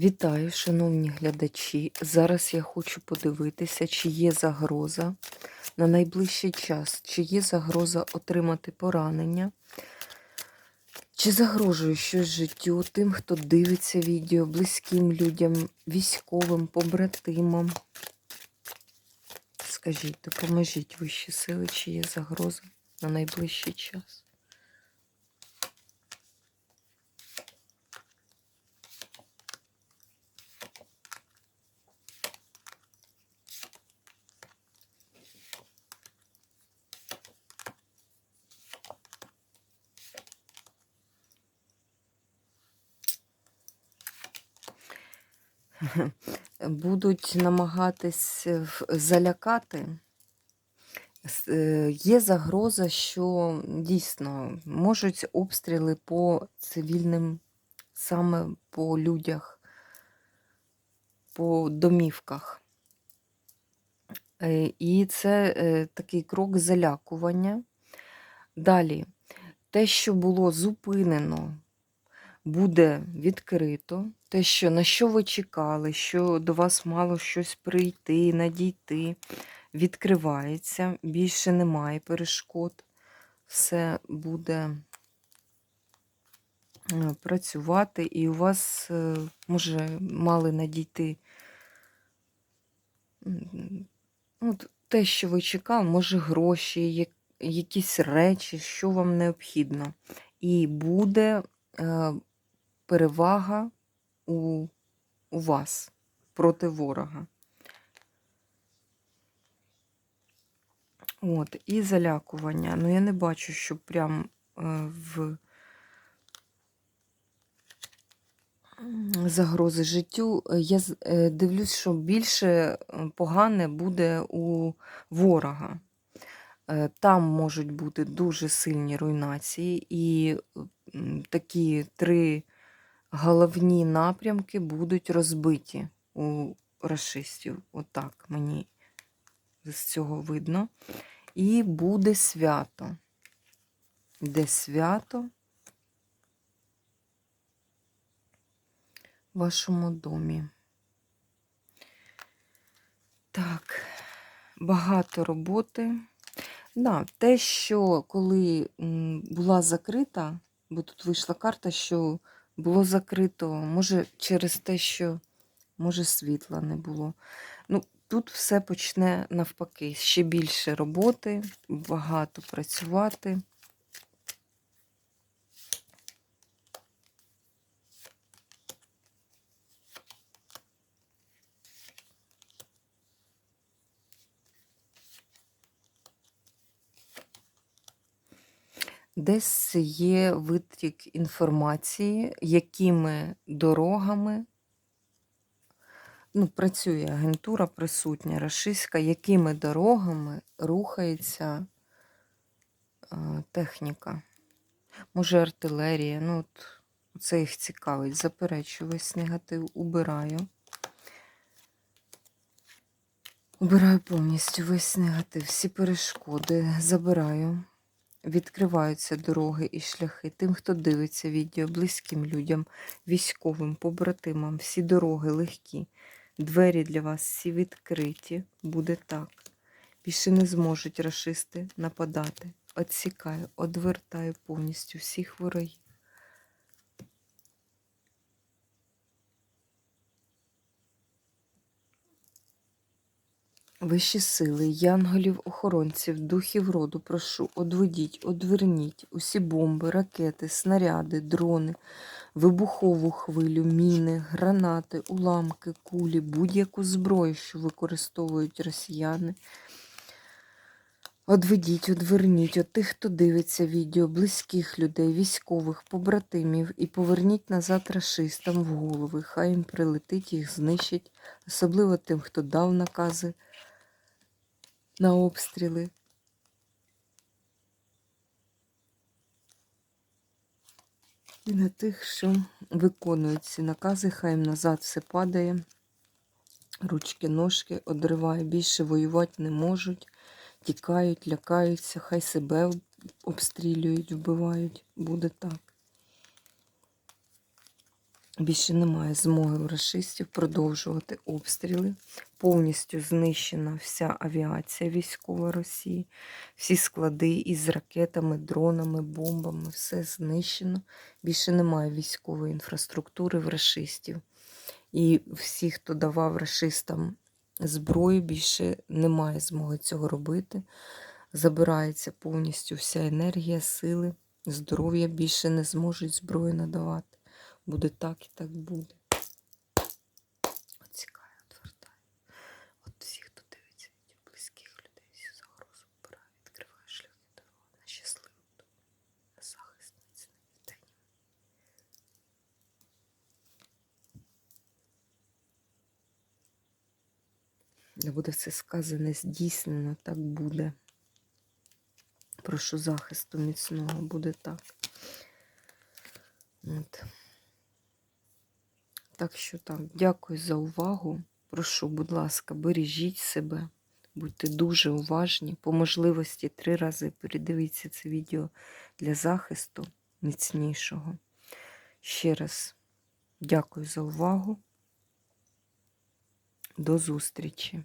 Вітаю, шановні глядачі. Зараз я хочу подивитися, чи є загроза на найближчий час, чи є загроза отримати поранення, чи загрожує щось життю тим, хто дивиться відео, близьким людям, військовим, побратимам. Скажіть, допоможіть вищі сили, чи є загроза на найближчий час. будуть намагатись е, залякати. Е, Є загроза, що дійсно можуть обстріли по цивільним, саме по людях, по домівках. Е, І це такий крок залякування. Далі, те, що було зупинено, буде відкрито. Те, що на що ви чекали, що до вас мало щось прийти, надійти, відкривається, більше немає перешкод. Все буде е, працювати, і у вас, е, може, мали надійти от, те, що ви чекали, може, гроші, якісь речі, що вам необхідно. І буде е, перевага у, у вас проти ворога. От, і залякування. Ну, я не бачу, що прям е, в загрози життю. Я е, дивлюсь, що більше е, погане буде у ворога. Там можуть бути дуже сильні руйнації, і такі три головні напрямки будуть розбиті у расистів. Отак мені з цього видно. І буде свято. Де свято в вашому домі. Так, багато роботи. Да, те, що коли була закрита, бо тут вийшла карта, що було закрито, може, через те, що може світла не було. Ну, тут все почне навпаки. Ще більше роботи, багато працювати. Десь є витік інформації, якими дорогами ну, працює агентура присутня рашистська, якими дорогами рухається е, техніка. Може, артилерія. Ну, от, це їх цікавить. Заперечу весь негатив, убираю. Убираю повністю весь негатив, всі перешкоди забираю. Відкриваються дороги і шляхи тим, хто дивиться відео, близьким людям, військовим, побратимам, всі дороги легкі. Двері для вас всі відкриті. Буде так. Більше не зможуть рашисти нападати. Отсікаю, одвертаю повністю всіх ворогів. Вищі сили, янголів, охоронців, духів роду, прошу, одведіть, одверніть усі бомби, ракети, снаряди, дрони, вибухову хвилю, міни, гранати, уламки, кулі, будь-яку зброю, що використовують росіяни. Одведіть, одверніть от тих, хто дивиться відео, близьких людей, військових, побратимів, і поверніть назад рашистам в голови. Хай їм прилетить, їх знищить, особливо тим, хто дав накази на обстріли. І на тих, що виконують ці накази, хай їм назад все падає, ручки, ножки одриває, більше воювати не можуть, тікають, лякаються, хай себе обстрілюють, вбивають. Буде так. Більше немає змоги у рашистів продовжувати обстріли. Повністю знищена вся авіація військова Росії, всі склади із ракетами, дронами, бомбами, все знищено. Більше немає військової інфраструктури в рашистів. І всі, хто давав рашистам зброю, більше немає змоги цього робити. Забирається повністю вся енергія, сили, здоров'я більше не зможуть зброю надавати. Буде так і так буде. Оцікає, отвертає. От всі, хто дивиться відео близьких людей, всю загрозу вбирає, відкриває шляхи дороги на щасливу долю, на захист міцний вдень. Не буде все сказане, здійснено, так буде. Прошу захисту міцного, буде так. От. Так що так, дякую за увагу. Прошу, будь ласка, бережіть себе, будьте дуже уважні. По можливості три рази передивіться це відео для захисту міцнішого. Ще раз дякую за увагу. До зустрічі!